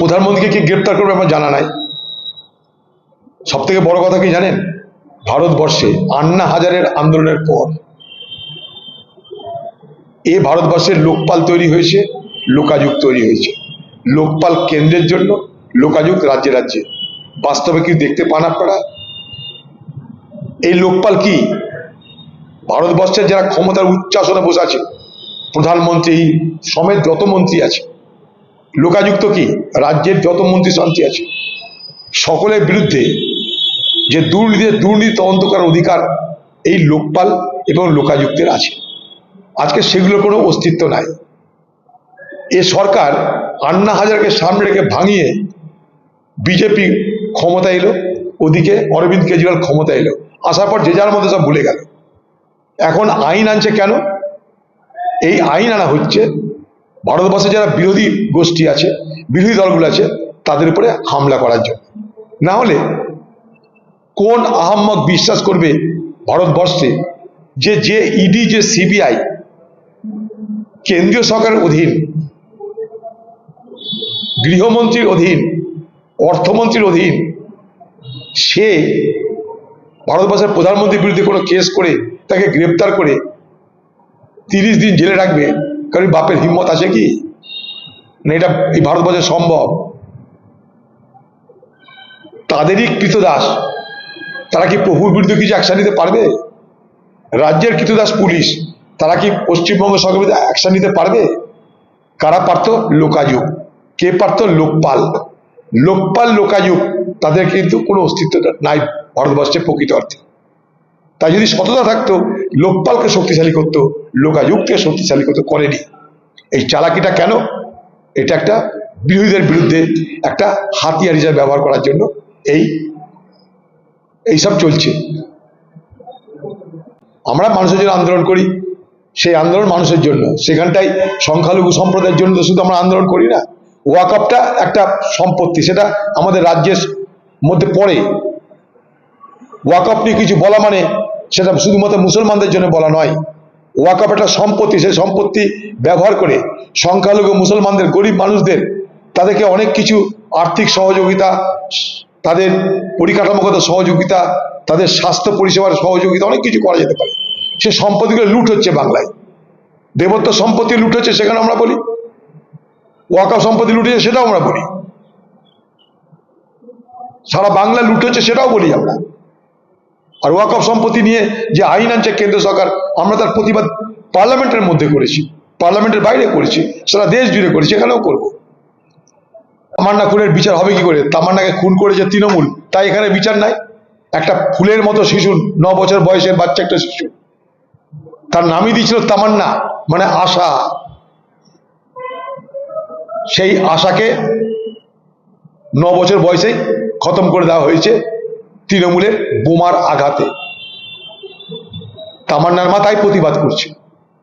প্রধানমন্ত্রীকে কি গ্রেপ্তার করবে আমার জানা নাই। সব থেকে বড় কথা কি জানেন? ভারতবর্ষে আন্না হাজারের আন্দোলনের পর এ ভারতবর্ষের লোকপাল তৈরি হয়েছে, লোকাযুগ তৈরি হয়েছে। লোকপাল কেন্দ্রের জন্য, লোকাযুগ রাজ্যে রাজ্যে। বাস্তবে কি দেখতে পান আপনারা? এই লোকপাল কি? ভারতবর্ষের যারা ক্ষমতার উচ্চ আসনে বসে আছে, প্রধানমন্ত্রী সমেত যত মন্ত্রী আছে লোকাযুক্ত কি? রাজ্যের যত মন্ত্রী শান্তি আছে। সকলের বিরুদ্ধে যে দুর্নীতি দুর্নীতি তদন্ত করার অধিকার এই লোকপাল এবং লোকাযুক্তের আছে। আজকে সেগুলো কোনো অস্তিত্ব নাই। এ সরকার আন্না হাজারকে সামনে রেখে ভাঙিয়ে বিজেপি ক্ষমতা এলো, ওদিকে অরবিন্দ কেজরিওয়াল ক্ষমতা এলো। আসার পর যে যার মধ্যে সব ভুলে গেল। এখন আইন আনছে কেন? এই আইন আনা হচ্ছে ভারতবর্ষে যারা বিরোধী গোষ্ঠী আছে, বিরোধী দলগুলো আছে, তাদের উপরে হামলা করার জন্য। না হলে কোন আহম্মক বিশ্বাস করবে ভারতবর্ষে যে যে ইডি যে সিবিআই কেন্দ্রীয় সরকারের অধীন, গৃহমন্ত্রীর অধীন, অর্থমন্ত্রীর অধীন, সে ভারতবর্ষের প্রধানমন্ত্রীর বিরুদ্ধে কোনো কেস করে তাকে গ্রেপ্তার করে তিরিশ দিন জেলে রাখবে কারণ বাপের হিম্মত আছে কি? না এটা এই ভারতবর্ষে সম্ভব। তাদেরই কৃতদাস। তারা কি প্রভুর বিরুদ্ধে কিছু অ্যাকশন নিতে পারবে? রাজ্যের কৃতদাস পুলিশ, তারা কি পশ্চিমবঙ্গ বিরুদ্ধে অ্যাকশন নিতে পারবে? কারা পারত? লোকাযুগ। কে পারত? লোকপাল। লোকপাল, লোকাযুগ, তাদের কিন্তু কোনো অস্তিত্ব নাই ভারতবর্ষে প্রকৃত অর্থে। তাই যদি সততা থাকতো, লোকপালকে শক্তিশালী করতো, লোকাযুগকে শক্তিশালী করতো, করেনি। এই চালাকিটা কেন? এটা একটা বিরোধীদের বিরুদ্ধে একটা হাতিয়ার হিসাবে ব্যবহার করার জন্য এই এইসব চলছে। আমরা মানুষের জন্য আন্দোলন করি, সেই আন্দোলন মানুষের জন্য। সেখানটাই সংখ্যালঘু সম্প্রদায়ের জন্য তো শুধু আমরা আন্দোলন করি না। ওয়াকআপটা একটা সম্পত্তি, সেটা আমাদের রাজ্যের মধ্যে পড়ে। ওয়াকআপ নিয়ে কিছু বলা মানে সেটা শুধুমাত্র মুসলমানদের জন্য বলা নয়। ওয়াকআপ একটা সম্পত্তি, সেই সম্পত্তি ব্যবহার করে সংখ্যালঘু মুসলমানদের, গরিব মানুষদের, তাদেরকে অনেক কিছু আর্থিক সহযোগিতা, তাদের পরিকাঠামোগত সহযোগিতা, তাদের স্বাস্থ্য পরিষেবার সহযোগিতা, অনেক কিছু করা যেতে পারে। সে সম্পত্তিগুলো লুট হচ্ছে বাংলায়। দেবত্ব সম্পত্তি লুট হচ্ছে সেখানে আমরা বলি। ওয়াকআপ সম্পত্তি লুট হচ্ছে সেটাও আমরা বলি। সারা বাংলা লুট হচ্ছে সেটাও বলি আমরা। আর ওয়াকফ সম্পত্তি নিয়ে যে আইন আনছে কেন্দ্র সরকার, আমরা তার প্রতিবাদ পার্লামেন্টের মধ্যে করেছি, পার্লামেন্টের বাইরে করেছি, সারা দেশ জুড়ে করেছি এখানেও করব। তামান্না খুনের বিচার হবে কি করে? তামান্নাকে খুন করেছে তৃণমূল, তাই এখানে বিচার নাই। একটা ফুলের মতো শিশু ন বছর বয়সের বাচ্চা একটা শিশু। তার নামই দিয়েছিল তামান্না মানে আশা। সেই আশাকে ন বছর বয়সেই খতম করে দেওয়া হয়েছে। তৃণমূলের বোমার আঘাতে। তামান্নার মা তাই প্রতিবাদ করছে,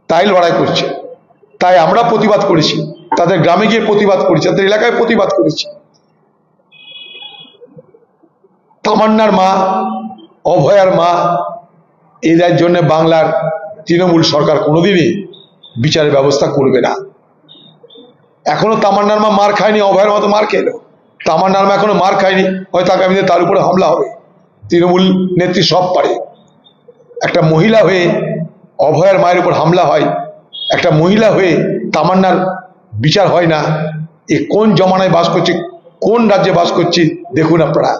তাই লড়াই করছে, তাই আমরা প্রতিবাদ করেছি, তাদের গ্রামে গিয়ে প্রতিবাদ করেছি, তাদের এলাকায় প্রতিবাদ করেছি। তামান্নার মা, অভয়ার মা এদের জন্য বাংলার তৃণমূল সরকার কোনোদিনই বিচারের ব্যবস্থা করবে না। এখনও তামান্নার মা মার খায়নি, অভয়ের মতো মার খেলো। তামান্নার মা এখনও মার খায়নি, হয়তো আগামীতে তার উপরে হামলা হবে। তৃণমূল নেত্রী সব পারে। একটা মহিলা হয়ে অভয়ার মায়ের উপর হামলা হয়, একটা মহিলা হয়ে তামান্নার বিচার হয় না, এ কোন জমানায় বাস করছে, কোন রাজ্যে বাস করছি, দেখুন আপনারা।